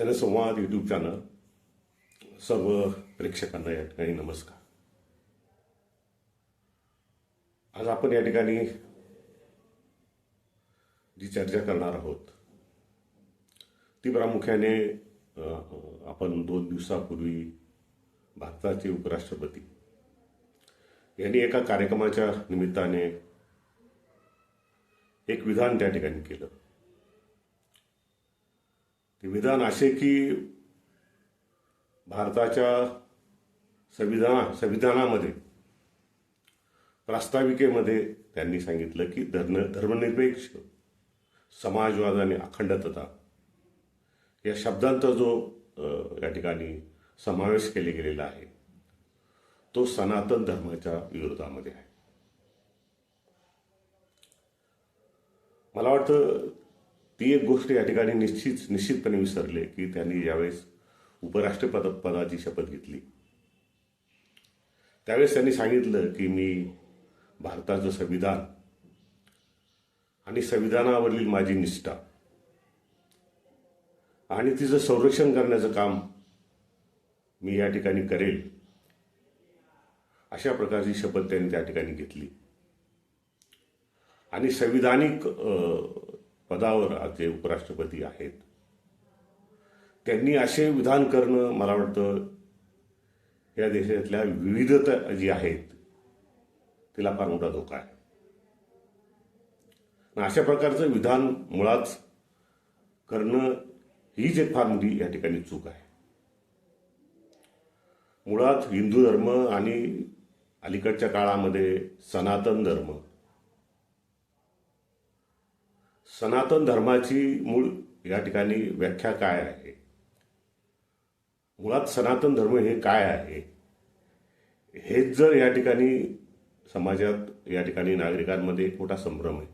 जनसंवाद YouTube channel सर्व प्रेक्षकांना या ठिकाणी नमस्कार. आज आपण या ठिकाणी जी चर्चा करणार आहोत ती प्रामुख्याने आपण दोन दिवसापूर्वी भारताचे उपराष्ट्रपती यांनी एका कार्यक्रमाच्या निमित्ताने एक विधान त्या ठिकाणी केलं. ते विधान असे की भारताच्या संविधाना संविधानामध्ये प्रास्ताविकेमध्ये त्यांनी सांगितलं की धर्म धर्मनिरपेक्ष समाजवाद आणि अखंडतता या शब्दांचा जो या ठिकाणी समावेश केला गेलेला आहे तो सनातन धर्माच्या विरोधामध्ये आहे. मला वाटतं ती एक गोष्ट या ठिकाणी निश्चित निश्चितपणे विसरले की त्यांनी ज्यावेळेस उपराष्ट्रपद पदाची शपथ घेतली. त्यावेळेस त्यांनी सांगितलं की मी भारताचं संविधान आणि संविधानावरील माझी निष्ठा आणि तिचं संरक्षण करण्याचं काम मी या ठिकाणी करेल अशा प्रकारची शपथ त्यांनी त्या ठिकाणी घेतली. आणि संविधानिक पदावर जे उपराष्ट्रपती आहेत. त्यांनी असे विधान करणं मला वाटतं या देशातल्या विविधता जी आहेत तिला फार मोठा धोका आहे. अशा प्रकारचं विधान मुळात करणं हीच एक फार मोठी या ठिकाणी चूक आहे. मुळात हिंदू धर्म आणि अलीकडच्या काळामध्ये सनातन धर्म सनातन धर्माची मूळ या ठिकाणी व्याख्या काय आहे? मुळात सनातन धर्म हे काय आहे? हेच जर या ठिकाणी समाजात या ठिकाणी नागरिकांमध्ये एक मोठा संभ्रम आहे.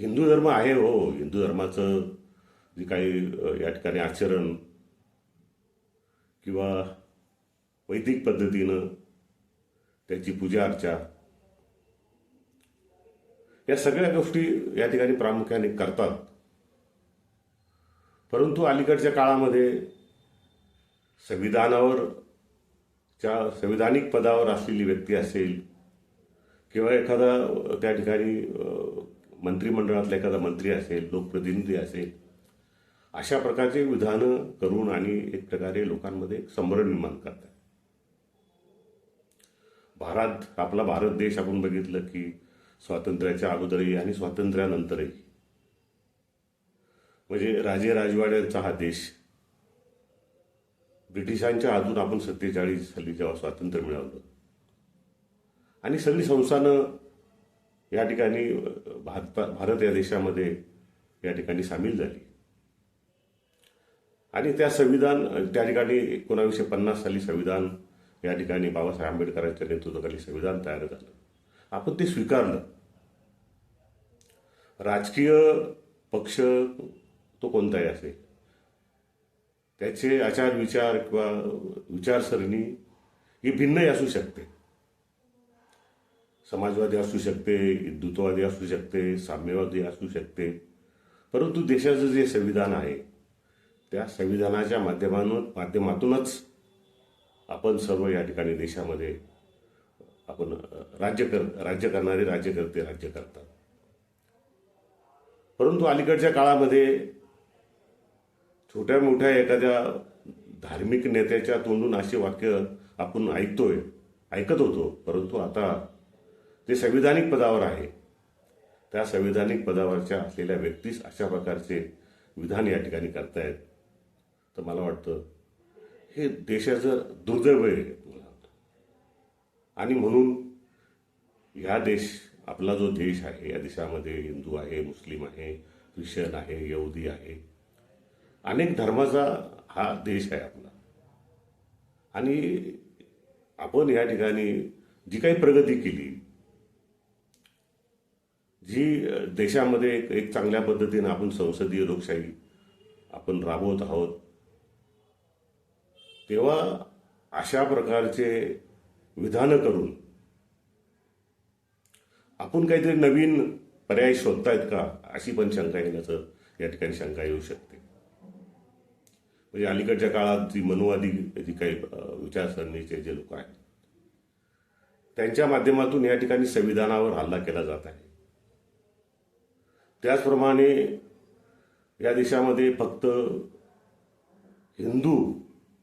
हिंदू धर्म आहे हो. हिंदू धर्माचं जे काही या ठिकाणी आचरण किंवा वैदिक पद्धतीनं त्याची पूजा अर्चा या सगळ्या गोष्टी या ठिकाणी प्रामुख्याने करतात. परंतु अलीकडच्या काळामध्ये संविधानावर च्या संविधानिक पदावर असलेली व्यक्ती असेल किंवा एखादा त्या ठिकाणी मंत्रिमंडळातला एखादा मंत्री असेल लोकप्रतिनिधी असेल अशा प्रकारचे विधानं करून आणि एक प्रकारे लोकांमध्ये संभ्रम निर्माण करतात. भारत आपला भारत देश आपण बघितलं की स्वातंत्र्याच्या अगोदरही आणि स्वातंत्र्यानंतरही. म्हणजे राजे राजवाड्यांचा हा देश ब्रिटिशांच्या अजून आपण सत्तेचाळीस साली जेव्हा स्वातंत्र्य मिळवलं. आणि सगळी संस्थानं या ठिकाणी भारत भारत या देशामध्ये या ठिकाणी सामील झाली. आणि त्या संविधान त्या ठिकाणी एकोणावीसशे पन्नास साली संविधान या ठिकाणी बाबासाहेब आंबेडकरांच्या नेतृत्वाखाली संविधान तयार झालं. आपण ते स्वीकारलं. राजकीय पक्ष तो कोणताही असेल. त्याचे आचार विचार किंवा विचारसरणी ही भिन्नही असू शकते. समाजवादी असू शकते हिंदुत्ववादी असू शकते साम्यवादी असू शकते. परंतु देशाचं जे संविधान आहे त्या संविधानाच्या माध्यमातून माध्यमातूनच आपण सर्व या ठिकाणी देशामध्ये आपण राज्य कर राज्य करणारे राज्यकर्ते राज्य करतात. परंतु अलीकडच्या काळामध्ये छोट्या मोठ्या एखाद्या धार्मिक नेत्याच्या तोंडून असे वाक्य आपण ऐकतोय ऐकत होतो. परंतु आता जे संविधानिक पदावर आहे. त्या संविधानिक पदावरच्या असलेल्या व्यक्तीस अशा प्रकारचे विधान या ठिकाणी करतायत. तर मला वाटतं हे देशाचं दुर्दैव आहे. आणि म्हणून ह्या देश आपला जो देश आहे या देशामध्ये हिंदू आहे मुस्लिम आहे ख्रिश्चन आहे यहुदी आहे अनेक धर्माचा हा देश आहे आपला. आणि आपण या ठिकाणी जी काही प्रगती केली जी देशामध्ये एक एक चांगल्या पद्धतीनं आपण संसदीय लोकशाही आपण राबवत आहोत तेव्हा अशा प्रकारचे विधानं करून आपण काहीतरी नवीन पर्याय शोधतायत का? अशी पण शंका येण्याचं या ठिकाणी शंका येऊ शकते. म्हणजे अलीकडच्या काळात जी मनुवादी जी काही विचारसरणीचे जे लोक आहेत त्यांच्या माध्यमातून या ठिकाणी संविधानावर हल्ला केला जात आहे. त्याचप्रमाणे या देशामध्ये फक्त हिंदू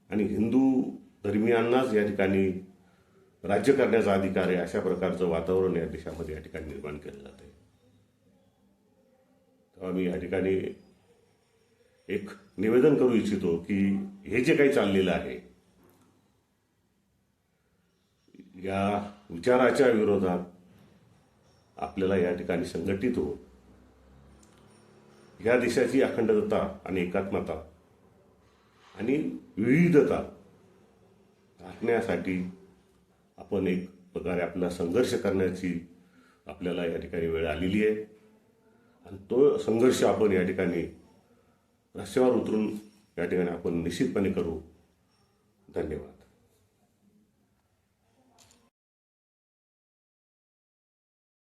आणि हिंदू धर्मियांनाच या ठिकाणी राज्य करण्याचा अधिकार आहे अशा प्रकारचं वातावरण या देशामध्ये या ठिकाणी निर्माण केलं जात आहे तेव्हा मी या ठिकाणी एक निवेदन करू इच्छितो की हे जे काही चाललेलं आहे या विचाराच्या विरोधात आपल्याला या ठिकाणी संघटित हो या देशाची अखंडता आणि एकात्मता आणि विविधता राखण्यासाठी आपण एक प्रकारे आपला संघर्ष करण्याची आपल्याला या ठिकाणी वेळ आलेली आहे. आणि तो संघर्ष आपण या ठिकाणी रस्त्यावर उतरून या ठिकाणी आपण निश्चितपणे करू. धन्यवाद.